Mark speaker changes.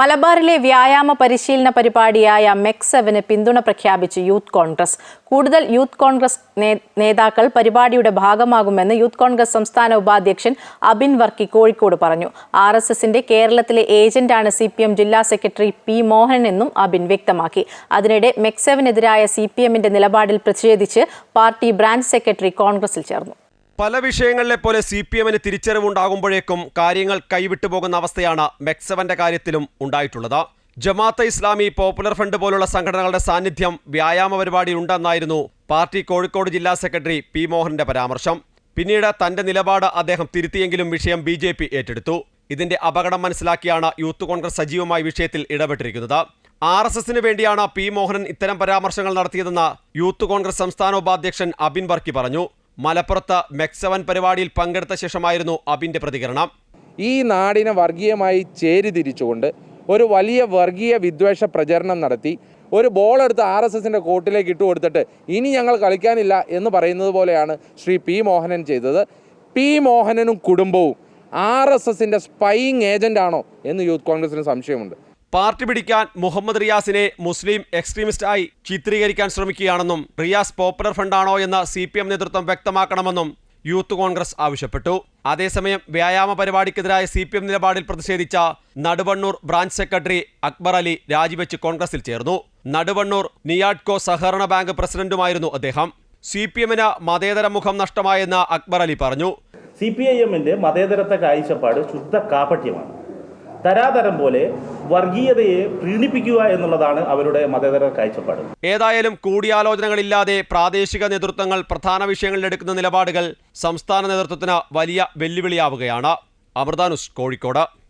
Speaker 1: മലബാറിലെ വ്യായാമ പരിശീലന പരിപാടിയായ മെക്സെവന് പിന്തുണ പ്രഖ്യാപിച്ച് യൂത്ത് കോൺഗ്രസ്. കൂടുതൽ യൂത്ത് കോൺഗ്രസ് നേതാക്കൾ പരിപാടിയുടെ ഭാഗമാകുമെന്ന് യൂത്ത് കോൺഗ്രസ് സംസ്ഥാന ഉപാധ്യക്ഷൻ അബിൻ വർക്കി കോഴിക്കോട് പറഞ്ഞു. ആർ എസ് എസിന്റെ കേരളത്തിലെ ഏജന്റാണ് സി പി എം ജില്ലാ സെക്രട്ടറി പി മോഹൻ എന്നും അബിൻ വ്യക്തമാക്കി. അതിനിടെ മെക്സെവനെതിരായ സി പി എമ്മിന്റെ നിലപാടിൽ പ്രതിഷേധിച്ച് പാർട്ടി ബ്രാഞ്ച് സെക്രട്ടറി കോൺഗ്രസിൽ ചേർന്നു.
Speaker 2: പല വിഷയങ്ങളിലെ പോലെ സി പി എമ്മിന് തിരിച്ചറിവുണ്ടാകുമ്പോഴേക്കും കാര്യങ്ങൾ കൈവിട്ടു പോകുന്ന അവസ്ഥയാണ് മെക്സവന്റെ കാര്യത്തിലും ഉണ്ടായിട്ടുള്ളത്. ജമാഅത്ത് ഇസ്ലാമി പോപ്പുലർ ഫ്രണ്ട് പോലുള്ള സംഘടനകളുടെ സാന്നിധ്യം വ്യായാമ പരിപാടി ഉണ്ടെന്നായിരുന്നു പാർട്ടി കോഴിക്കോട് ജില്ലാ സെക്രട്ടറി പി മോഹന്റെ പരാമർശം. പിന്നീട് തന്റെ നിലപാട് അദ്ദേഹം തിരുത്തിയെങ്കിലും വിഷയം ബി ജെ പി ഏറ്റെടുത്തു. ഇതിന്റെ അപകടം മനസ്സിലാക്കിയാണ് യൂത്ത് കോൺഗ്രസ് സജീവമായി വിഷയത്തിൽ ഇടപെട്ടിരിക്കുന്നത്. ആർ എസ് എസിന് വേണ്ടിയാണ് പി മോഹനൻ ഇത്തരം പരാമർശങ്ങൾ നടത്തിയതെന്ന് യൂത്ത് കോൺഗ്രസ് സംസ്ഥാന ഉപാധ്യക്ഷൻ അബിൻ വർക്കി പറഞ്ഞു. മലപ്പുറത്ത് മെക്സവൻ പരിപാടിയിൽ പങ്കെടുത്ത ശേഷമായിരുന്നു അബിന്റെ പ്രതികരണം.
Speaker 3: ഈ നാടിനെ വർഗീയമായി ചേരിതിരിച്ചുകൊണ്ട് ഒരു വലിയ വർഗീയ വിദ്വേഷ പ്രചരണം നടത്തി ഒരു ബോൾ എടുത്ത് ആർ എസ് എസിന്റെ കോർട്ടിലേക്ക് ഇട്ടു കൊടുത്തിട്ട് ഇനി ഞങ്ങൾ കളിക്കാനില്ല എന്ന് പറയുന്നത് പോലെയാണ് ശ്രീ പി മോഹനൻ ചെയ്തത്. പി മോഹനനും കുടുംബവും ആർ എസ് എസിന്റെ സ്പൈയിങ് ഏജന്റാണോ എന്ന് യൂത്ത് കോൺഗ്രസിന് സംശയമുണ്ട്.
Speaker 2: പാർട്ടി പിടിക്കാൻ മുഹമ്മദ് റിയാസിനെ മുസ്ലിം എക്സ്ട്രീമിസ്റ്റായി ചിത്രീകരിക്കാൻ ശ്രമിക്കുകയാണെന്നും റിയാസ് പോപ്പുലർ ഫണ്ടാണോ എന്ന് സി പി എം നേതൃത്വം വ്യക്തമാക്കണമെന്നും യൂത്ത് കോൺഗ്രസ് ആവശ്യപ്പെട്ടു. അതേസമയം വ്യായാമ പരിപാടിക്കെതിരായ സി പി എം നിലപാടിൽ പ്രതിഷേധിച്ച നടുവണ്ണൂർ ബ്രാഞ്ച് സെക്രട്ടറി അക്ബർ അലി രാജിവെച്ച് കോൺഗ്രസിൽ ചേർന്നു. നടുവണ്ണൂർ നിയാഡ്കോ സഹകരണ ബാങ്ക് പ്രസിഡന്റുമായിരുന്നു അദ്ദേഹം. സി പി എമ്മിന് മതേതര മുഖം നഷ്ടമായെന്ന് അക്ബർ അലി പറഞ്ഞു.
Speaker 4: സി പി ഐ എമ്മിന്റെ മതേതരത്തെ കാഴ്ചപ്പാട് ശുദ്ധ കാപട്യമാണ്. തരാതരം പോലെ വർഗീയതയെ പ്രീണിപ്പിക്കുക എന്നുള്ളതാണ് അവരുടെ മതേതര കാഴ്ചപ്പാട്.
Speaker 2: ഏതായാലും കൂടിയാലോചനകളില്ലാതെ പ്രാദേശിക നേതൃത്വങ്ങൾ പ്രധാന വിഷയങ്ങളിൽ എടുക്കുന്ന നിലപാടുകൾ സംസ്ഥാന നേതൃത്വത്തിന് വലിയ വെല്ലുവിളിയാവുകയാണ്. അമൃതാനുസ് കോഴിക്കോട്.